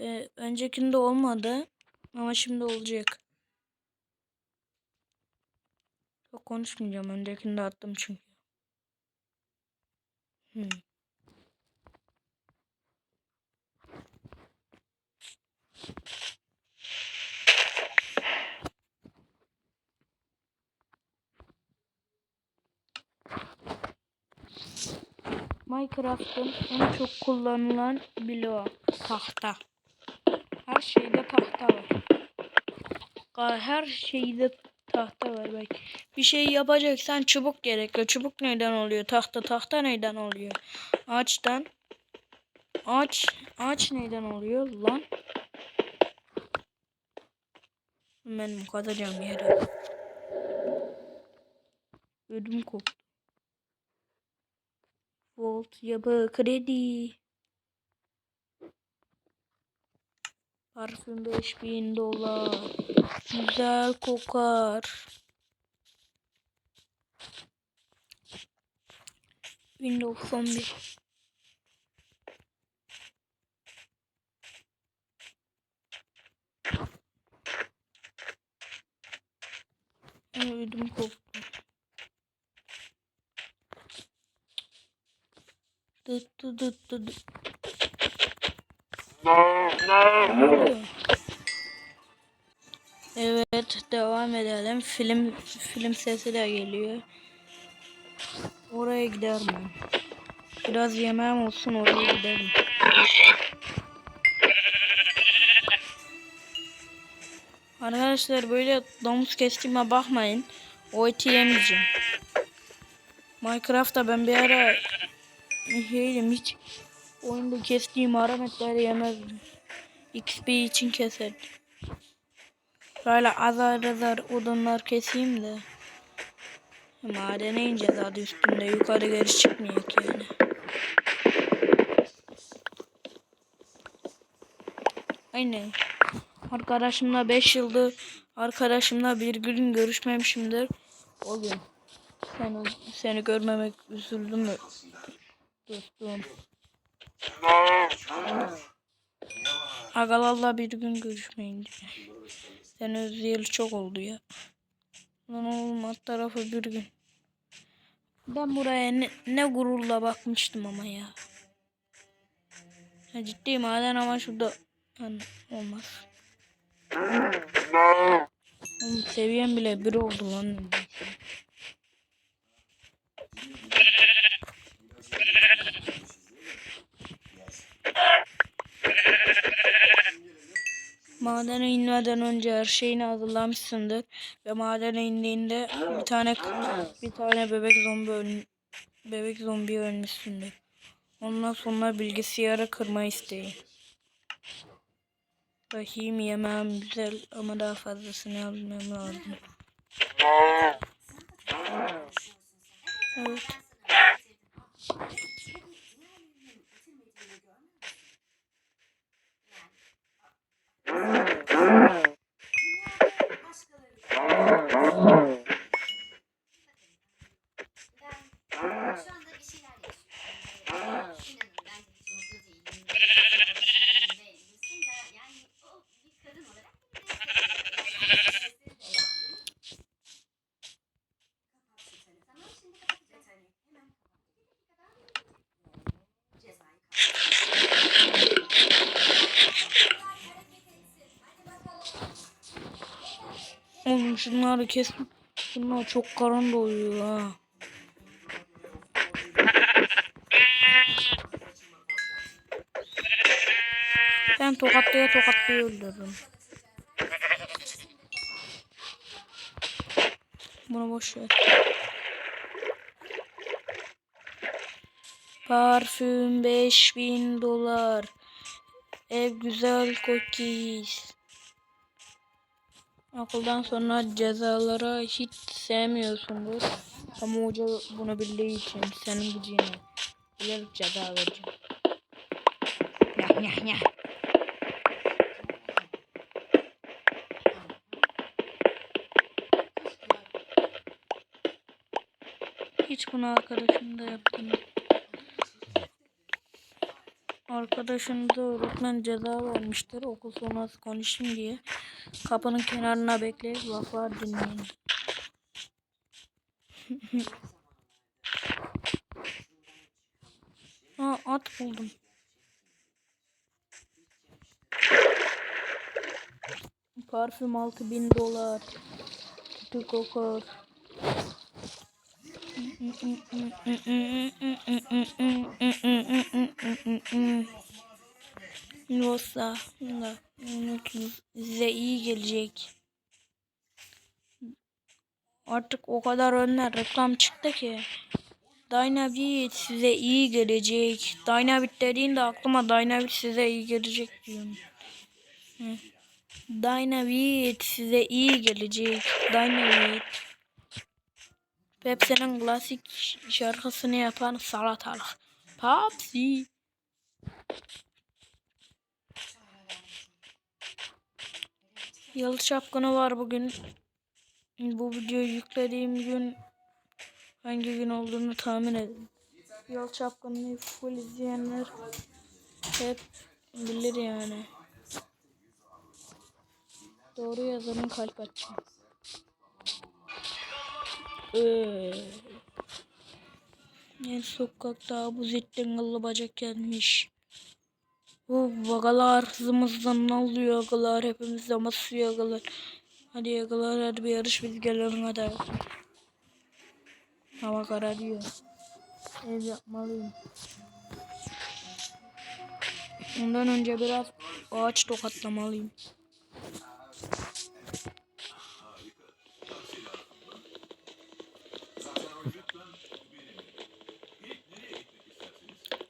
Ee, öncekinde olmadı. Ama şimdi olacak. Çok konuşmayacağım. Öncekinde attım çünkü. Hmm. Minecraft'ın en çok kullanılan bloğu tahta. Her şeyde tahta var. Her şeyde tahta var bak. Bir şey yapacaksan çubuk gerekiyor. Çubuk neyden oluyor? Tahta tahta neyden oluyor? Ağaçtan. Ağaç ağaç neyden oluyor lan? Ben bu kadarcam yere. Ödüm koptu. Volt yapı kredi. Parfüm 5000 dolar. Güzel kokar. Windows 11. Ay, Ödüm koptu. Dıt dıt dıt dıt. Evet devam edelim. Film film sesi de geliyor. Oraya gider mi? Biraz yemeğim olsun oraya giderim. Arkadaşlar böyle domuz kestiğime bakmayın. O eti yemeyeceğim. Minecraft'ta ben bir ara şeydim hiç oyunda kestiğim haram etleri yemezdim. XP için keserdim. Böyle azar azar odunlar keseyim de. Madene ineceğiz adı üstünde. Yukarı geri çıkmıyor ki yani. Aynen. Arkadaşımla 5 yıldır arkadaşımla bir gün görüşmemişimdir. O gün. Seni, seni görmemek üzüldüm mü? Dostum. Agalarla bir gün görüşmeyince. Seni özleyeli çok oldu ya. Lan oğlum alt tarafı bir gün. Ben buraya ne, ne gururla bakmıştım ama ya. ya ciddi maden ama şurada yani olmaz. Oğlum seviyem bile bir oldu lan. neredeyse. Madene inmeden önce her şeyini hazırlamışsındır ve madene indiğinde bir tane bir tane bebek zombi öl, bebek zombi ölmüşsündür. Ondan sonra bilgisayarı kırma isteği. Bakayım yemeğim güzel ama daha fazlasını almam lazım. Evet. Şu anda bir şeyler yaşıyorum. İnanın ben de hiç mutlu değilim. Değilim de yani o bir kadın olarak bir de Tamam şimdi kapatacağız. Hemen Cezayı Oğlum şunları kes. Bunlar çok karan doyuyor ha. Ben tokatlaya tokatlaya öldürürüm. Bunu boş ver. Parfüm 5000 dolar. Ev güzel cookies. Okuldan sonra cezalara hiç sevmiyorsundur. Ama hoca bunu bildiği için senin gücüne bilerek ceza vereceğim. Nyah nyah nyah. Hiç bunu arkadaşım da yaptım. Arkadaşınıza öğretmen ceza vermiştir okul sonrası konuşayım diye. Kapının kenarına bekleyip laflar dinleyin. ha at buldum. Parfüm 6000 dolar. Kötü kokar. Yoksa da unutun size iyi gelecek. Artık o kadar önler reklam çıktı ki. Dynavit size iyi gelecek. Dynavit dediğinde aklıma Dynavit size iyi gelecek diyorum. Hı. Dynavit size iyi gelecek. Dynavit. Pepsi'nin klasik şarkısını yapan salatalık. Pepsi. Yalı çapkını var bugün. Bu videoyu yüklediğim gün hangi gün olduğunu tahmin edin. Yalı çapkını full izleyenler hep bilir yani. Doğru yazanın kalp açacağım. Ee, en sokakta bu zittingilli bacak gelmiş. Bu bagalar hızımızdan ne oluyor agalar hepimiz de basıyor agalar. Hadi agalar hadi bir yarış biz gelelim hadi. Hava kararıyor. Ev yapmalıyım. Ondan önce biraz ağaç tokatlamalıyım.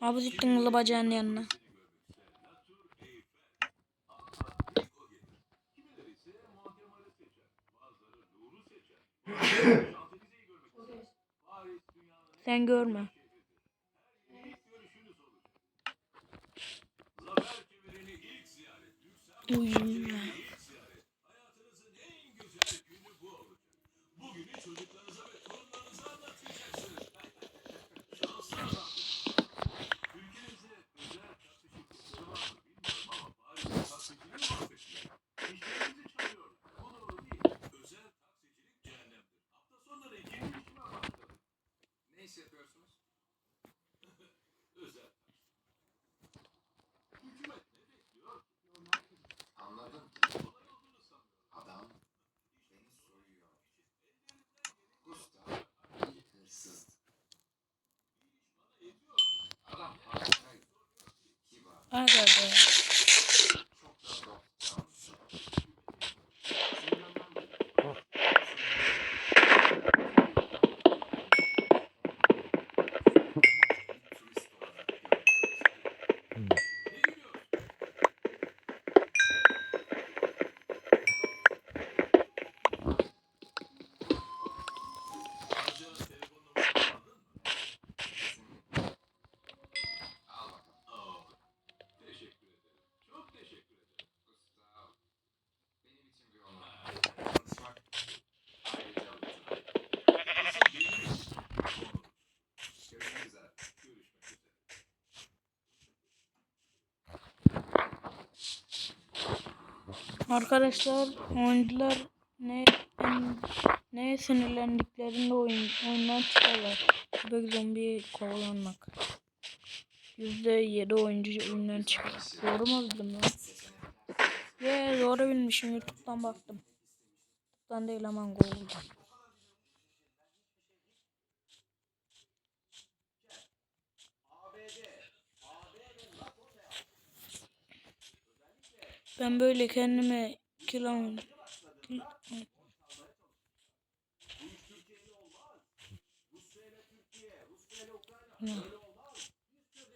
Abi zittingilli bacağın yanına. Sen görme. Uyuyun 耳 Arkadaşlar oyuncular ne neye sinirlendiklerinde oyun, oyundan çıkarlar. Bebek zombi kovalanmak. Yüzde yedi oyuncu oyundan çıkar. Doğru mu bildim lan? Ye doğru bilmişim. Youtube'dan baktım. Youtube'dan değil aman Google'dan. Ben böyle kendime kil-.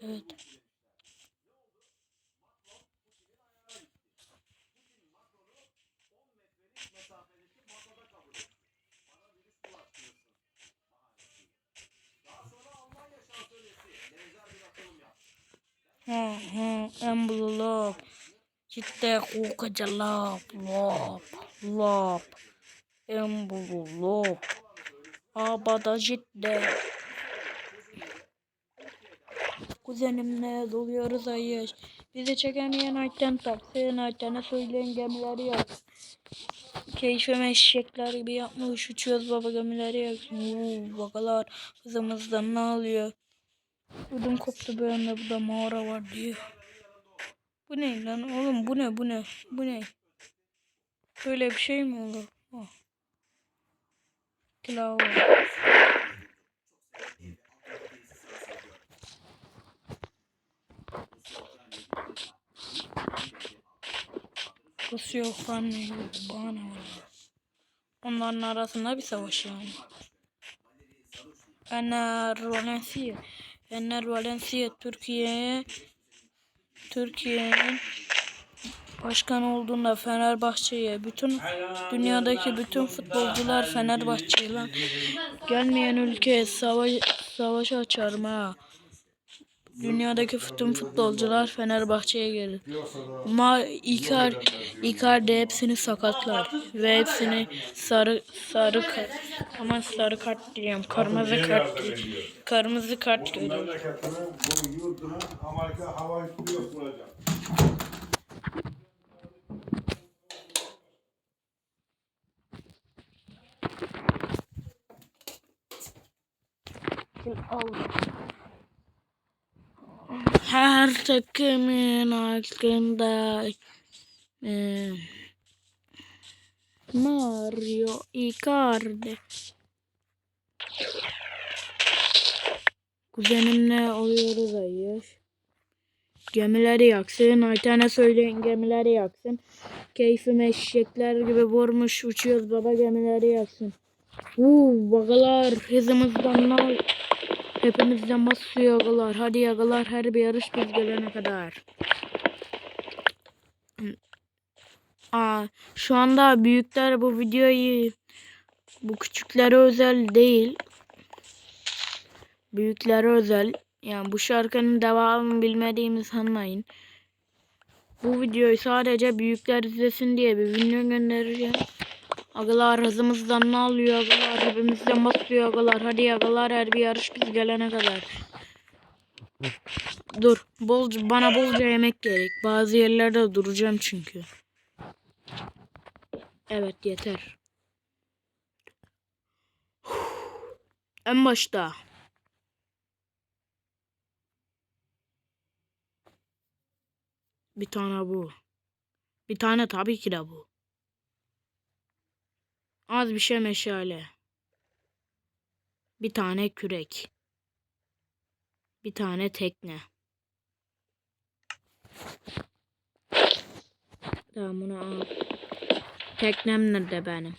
Evet. Ha ha envelope. Ciddi kokuca lap lap lap. Envelope. Abada ciddi. Kuzenimle doluyoruz ayış. Bizi çekemeyen ayten taksi, aytene söyleyen gemileri yok. Keyfime eşekler gibi yapmış uçuyoruz baba gemileri yaksın. Uuu bakalar hızımızdan ne alıyor. Ödüm koptu benim de burada mağara var diyor. Bu ne lan oğlum bu ne bu ne bu ne? Böyle bir şey mi olur? Oh. Pilav var. Rus yok ben ne bana var. Onların arasında bir savaş yani. Fener Valencia. Fener Valencia Türkiye'ye Türkiye'nin başkan olduğunda Fenerbahçe'ye bütün dünyadaki bütün futbolcular Fenerbahçe'ye lan gelmeyen ülkeye savaş savaş açarım ha. Dünyadaki bütün futbolcular Fenerbahçe'ye gelir. Ma Icar Icardi hepsini sakatlar ve hepsini sarı sarı ama sarı kart diyorum kırmızı kart kırmızı kart görüyor. Memleketini, bu yurdunu Amerika hava üstü yok bulacak. Her takımın hakkında e, Mario Icardi Kuzenimle oluyoruz hayır. Gemileri yaksın. Ayten'e söyleyin gemileri yaksın. Keyfim eşekler gibi vurmuş uçuyoruz baba gemileri yaksın. Uuu bagalar hızımızdan ne Hepimizden basıyor yagalar. Hadi yagalar her bir yarış biz gelene kadar. Aa, şu anda büyükler bu videoyu bu küçüklere özel değil. Büyüklere özel. Yani bu şarkının devamını bilmediğimi sanmayın. Bu videoyu sadece büyükler izlesin diye bir video göndereceğim. Agalar hızımızdan ne alıyor agalar hepimizden basıyor agalar hadi agalar her bir yarış biz gelene kadar. Dur bolca, bana bolca yemek gerek bazı yerlerde duracağım çünkü. Evet yeter. En başta. Bir tane bu. Bir tane tabii ki de bu. Az bir şey meşale. Bir tane kürek. Bir tane tekne. Tamam bunu al. Teknem nerede benim?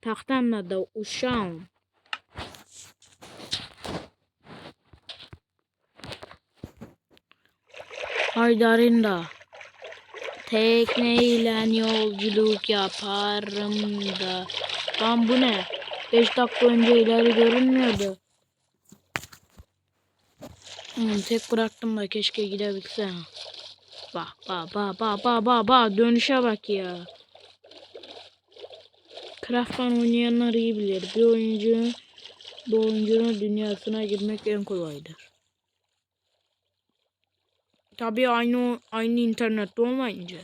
Tahtam nerede uşağım? Haydarin da. Tekneyle yolculuk yaparım da. Lan bu ne? 5 dakika önce ileri görünmüyordu. Hmm, tek bıraktım da keşke gidebilsem. Bak bak bak bak bak bak bak dönüşe bak ya. Craft'tan oynayanlar iyi bilir. Bir oyuncu bu oyuncunun dünyasına girmek en kolaydır. Tabii aynı aynı internette olmayınca.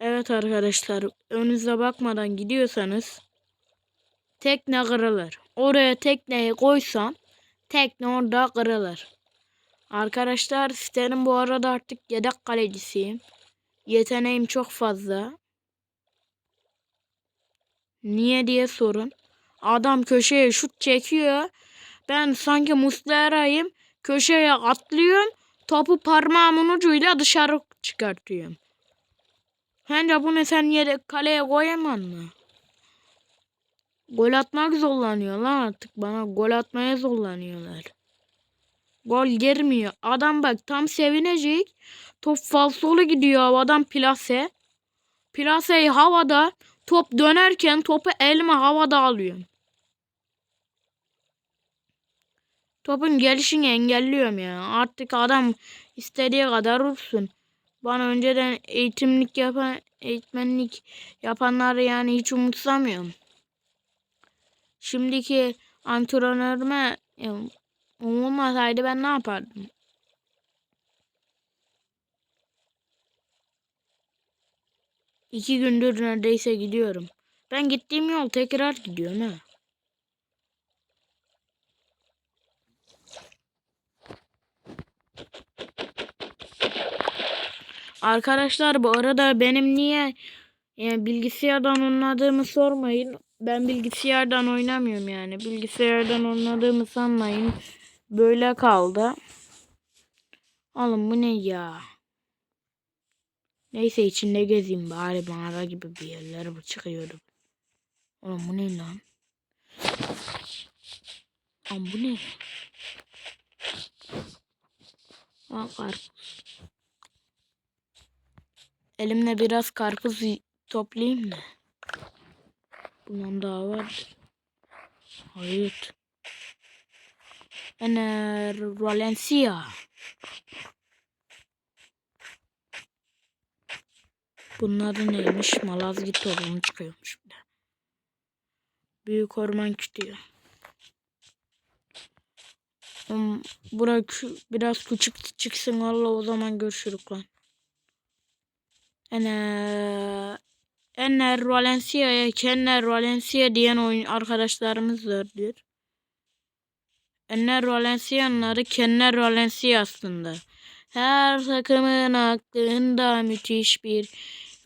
Evet arkadaşlar önünüze bakmadan gidiyorsanız tekne kırılır. Oraya tekneyi koysam tekne orada kırılır. Arkadaşlar sitenin bu arada artık yedek kalecisiyim. Yeteneğim çok fazla. Niye diye sorun. Adam köşeye şut çekiyor. Ben sanki Muslera'yım. Köşeye atlıyorum. Topu parmağımın ucuyla dışarı çıkartıyorum. Bence bunu sen yedek kaleye koyamam mı? Gol atmak zorlanıyor lan artık bana gol atmaya zorlanıyorlar. Gol girmiyor. Adam bak tam sevinecek. Top falsolu gidiyor adam plase. Plaseyi havada top dönerken topu elime havada alıyorum. Topun gelişini engelliyorum ya. Artık adam istediği kadar vursun. Bana önceden eğitimlik yapan, eğitmenlik yapanları yani hiç umutsamıyorum. Şimdiki antrenörüme O olmasaydı ben ne yapardım? İki gündür neredeyse gidiyorum. Ben gittiğim yol tekrar gidiyorum ha. Arkadaşlar bu arada benim niye yani bilgisayardan oynadığımı sormayın. Ben bilgisayardan oynamıyorum yani. Bilgisayardan oynadığımı sanmayın. Böyle kaldı. Oğlum bu ne ya? Neyse içinde gezeyim bari mağara gibi bir yerlere çıkıyorum. Oğlum bu ne lan? Lan bu ne? Aa karpuz. Elimle biraz karpuz toplayayım da. Bundan daha var. Hayır. Ener Valencia. Bunların neymiş? Malazgirt olduğunu çıkıyormuş bir de. Büyük orman kütüğü. Bura biraz küçük çıksın Allah o zaman görüşürük lan. Ener Ener Valencia'ya Kenner Valencia diyen oyun arkadaşlarımız vardır. Enner Valencia'nın adı Kenner Valencia aslında. Her takımın aklında müthiş bir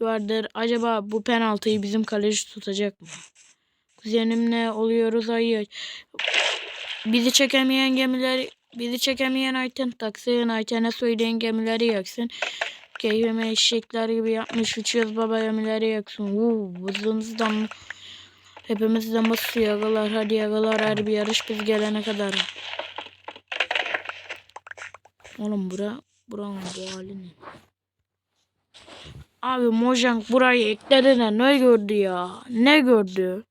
vardır. Acaba bu penaltıyı bizim kaleci tutacak mı? Kuzenimle oluyoruz ayı. Bizi çekemeyen gemileri bizi çekemeyen Ayten taksın. Ayten'e söyleyen gemileri yaksın. Keyfime eşekler gibi yapmış uçuyoruz baba gemileri yaksın. Uuu hızımızdan hepimizden basıyor yagalar. Hadi yagalar her bir yarış biz gelene kadar. Oğlum bura buranın bu hali ne? Abi Mojang burayı ekledi de ne gördü ya? Ne gördü?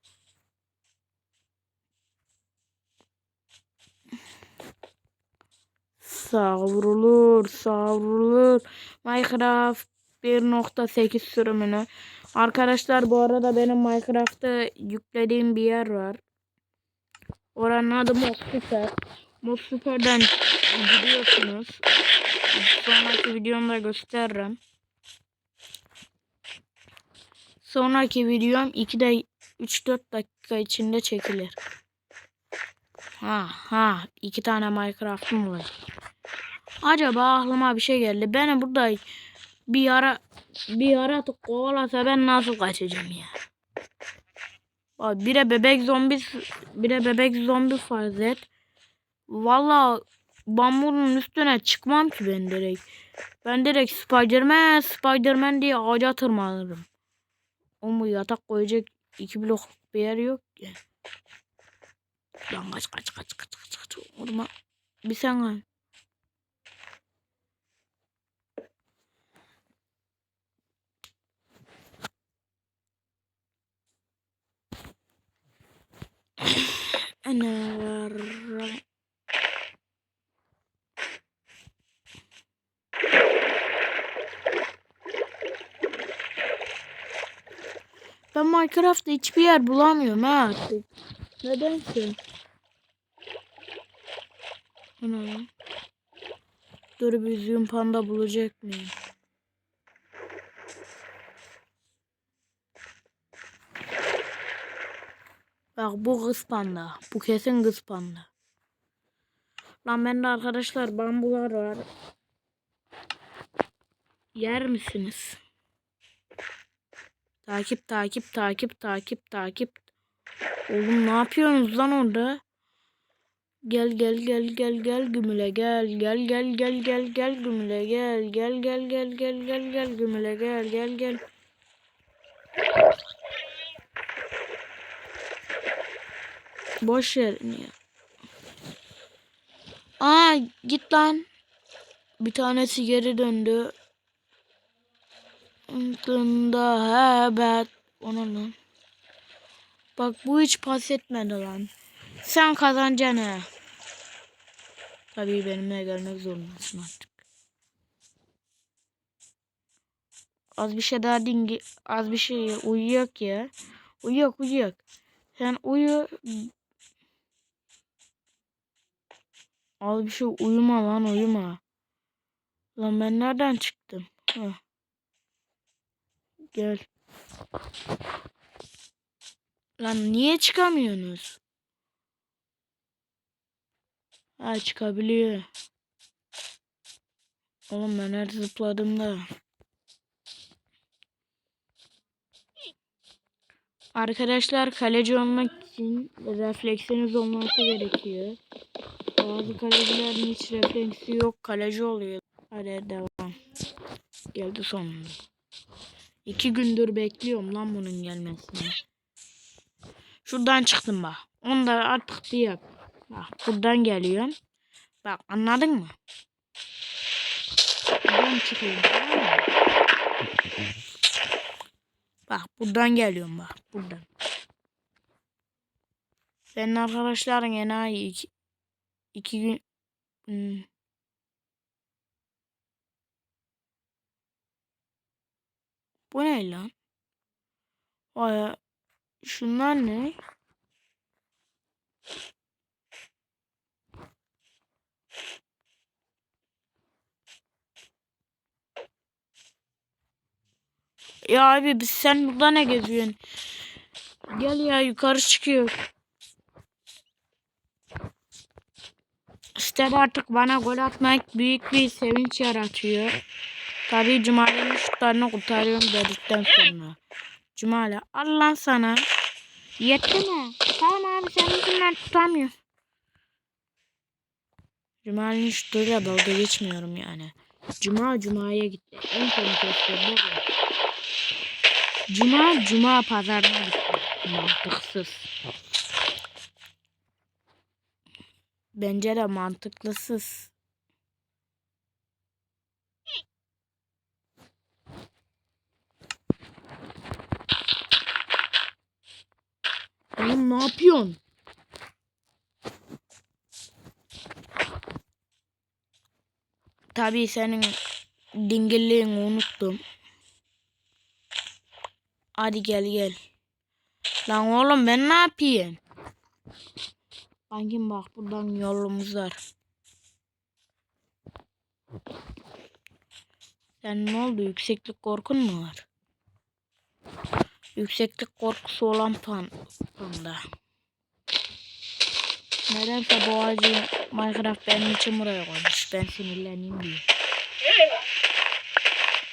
Savrulur, savrulur. Minecraft 1.8 sürümünü. Arkadaşlar bu arada benim Minecraft'ta yüklediğim bir yer var. Oranın adı Mod Super. Mod Super'den gidiyorsunuz. Sonraki videomda gösteririm. Sonraki videom 2 de 3-4 dakika içinde çekilir. Ha ha iki tane Minecraft'ım var. Acaba aklıma bir şey geldi. Beni burada bir yara bir yaratık kovalasa ben nasıl kaçacağım ya? Bak bire bebek zombi bire bebek zombi farz et. Valla ben bunun üstüne çıkmam ki ben direkt. Ben direkt Spiderman Spiderman diye ağaca tırmanırım. O bu yatak koyacak iki blok bir yer yok ki. Lan kaç kaç kaç kaç kaç kaç. Vurma. Bir sen kal. Ana Ben Minecraft'ta hiçbir yer bulamıyorum ha artık. Ana lan. Dur bir üzüm panda bulacak mıyım? Bak bu kız panda. Bu kesin kız panda. Lan bende arkadaşlar bambular var. Yer misiniz? Takip takip takip takip takip. Oğlum ne yapıyorsunuz lan orada? Gel gel gel gel gel gümüle gel gel gel gel gel gel gümüle gel gel gel gel gel gel gel gümüle gel gel gel. Boş ver ya. Aa git lan. Bir tanesi geri döndü. Aklında hebet. Ona lan. Bak bu hiç pas etmedi lan. Sen kazanacaksın ha. Tabii benimle gelmek zorundasın artık. Az bir şey daha dingi, az bir şey uyuyak ya. Uyuyak uyuyak. Sen uyu. Al bir şey uyuma lan uyuma. Lan ben nereden çıktım? Heh. Gel. Lan niye çıkamıyorsunuz? Ha çıkabiliyor. Oğlum ben her zıpladığımda. Arkadaşlar kaleci olmak için refleksiniz olması gerekiyor. Bazı kalecilerin hiç refleksi yok. Kaleci oluyor. Hadi devam. Geldi sonunda. İki gündür bekliyorum lan bunun gelmesini. Şuradan çıktım bak. Onu da artık diye. Bak buradan geliyorum. Bak anladın mı? Buradan çıkıyorum? Bak buradan geliyorum bak buradan. Senin arkadaşların enayi iki, iki gün hmm. Bu ne lan? Vay şunlar ne? Ya abi biz sen burada ne geziyorsun? Gel ya yukarı çıkıyor. İşte artık bana gol atmak büyük bir sevinç yaratıyor. Tabii Cumali'nin şutlarını kurtarıyorum dedikten sonra. Cumali al lan sana. Yetti mi? Tamam abi senin yüzünden tutamıyor. Cumali'nin şutuyla dalga geçmiyorum yani. Cuma Cuma'ya gitti. En espri bu. Cuma Cuma pazarına gitti. Mantıksız. Bence de mantıklısız. Oğlum ne yapıyorsun? Tabii senin dingilliğini unuttum. Hadi gel gel. Lan oğlum ben ne yapayım? Kankim bak buradan yolumuz var. Sen ne oldu? Yükseklik korkun mu var? Yükseklik korkusu olan pan panda. Nedense bu ağacı Minecraft benim için buraya koymuş. Ben sinirleneyim diye.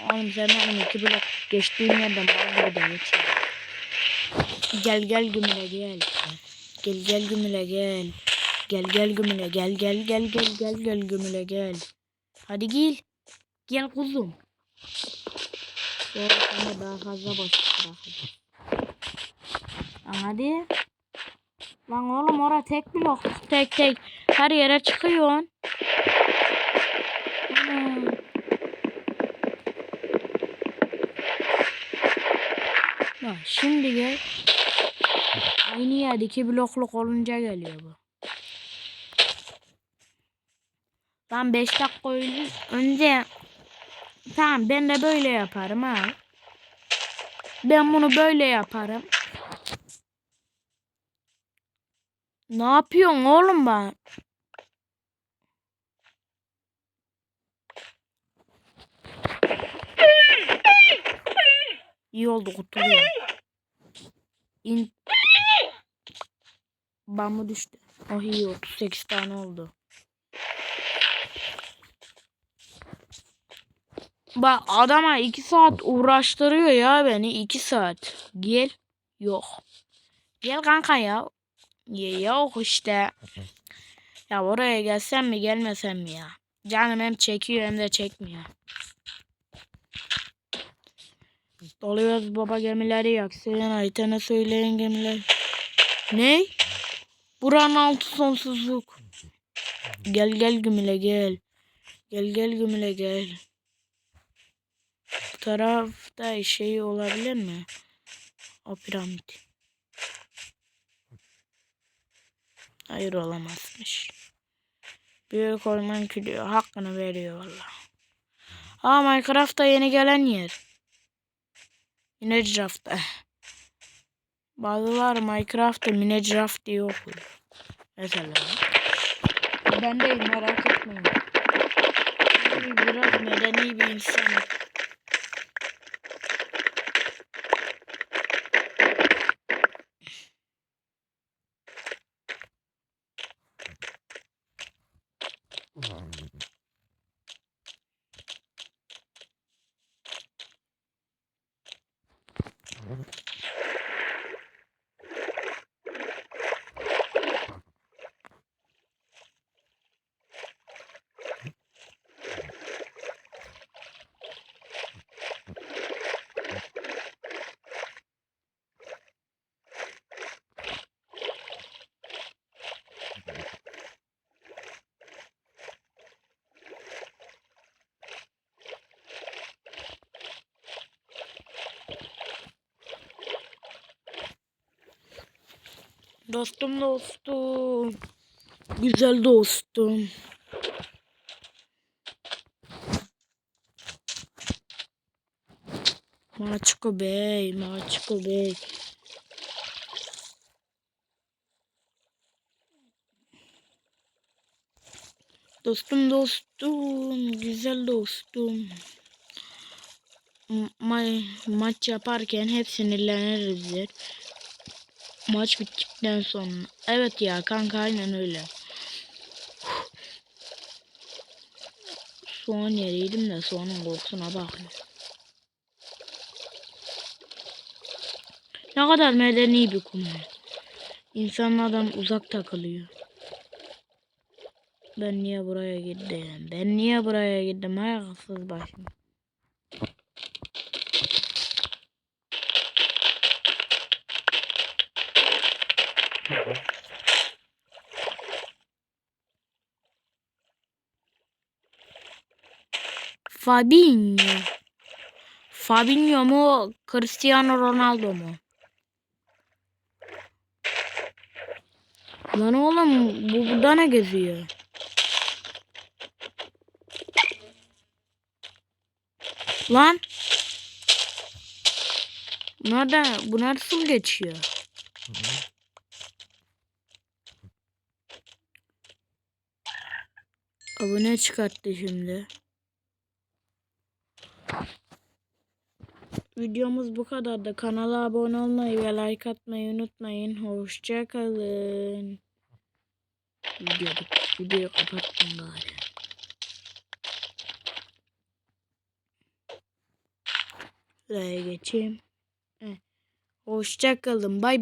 Oğlum sen benim iki blok geçtiğim yerden bana gibi de geçiyor. Gel gel gümüle gel. Gel gel gümüle gel. Gel gel gümüle gel gel gel gel gel gel gümüle gel. Hadi gel. Gel kuzum. Sonra sana daha fazla boş hadi. Lan oğlum ora tek blok. Tek tek. Her yere çıkıyorsun. Ana. Bak şimdi gel. Aynı yerde iki blokluk olunca geliyor bu. Ben 5 dakika önce tamam ben de böyle yaparım ha. Ben bunu böyle yaparım. Ne yapıyorsun oğlum ben? İyi oldu kurtuluyor. İn. Bambu düştü. Oh iyi 38 tane oldu. Bak adama 2 saat uğraştırıyor ya beni 2 saat. Gel. Yok. Gel kanka ya. Ya yok işte. Ya oraya gelsem mi gelmesem mi ya? Canım hem çekiyor hem de çekmiyor. Doluyoruz baba gemileri yaksın. Ayten'e söyleyin gemiler. Ne? Buranın altı sonsuzluk. Gel gel gümüle gel. Gel gel gümüle gel. Tarafta şey olabilir mi? O piramit. Hayır olamazmış. Büyük orman külüğü hakkını veriyor valla. Aa Minecraft'ta yeni gelen yer. Minecraft. Bazıları Minecraft'ta Minecraft diye okuyor. Mesela. Ben deyim merak etmeyin. Biraz medeni bir insanım. Mm-hmm. Dostum dostum. Güzel dostum. Maçko Bey, Maçko Bey. Dostum dostum, güzel dostum. Ma- maç yaparken hep sinirleniriz. Maç bittikten sonra. Evet ya kanka aynen öyle. Soğan yeriydim de soğanın kokusuna bakın. Ne kadar medeni bir kum. İnsanlardan uzak takılıyor. Ben niye buraya gittim? Ben niye buraya gittim? Ayaksız başım. Fabinho. Fabinho mu? Cristiano Ronaldo mu? Lan oğlum bu burada ne geziyor? Lan. Nerede? Bu nasıl geçiyor? Abone çıkarttı şimdi. Videomuz bu kadar da kanala abone olmayı ve like atmayı unutmayın. Hoşçakalın. Video, videoyu kapattım galiba. Buraya geçeyim. Hoşçakalın. Bay bay.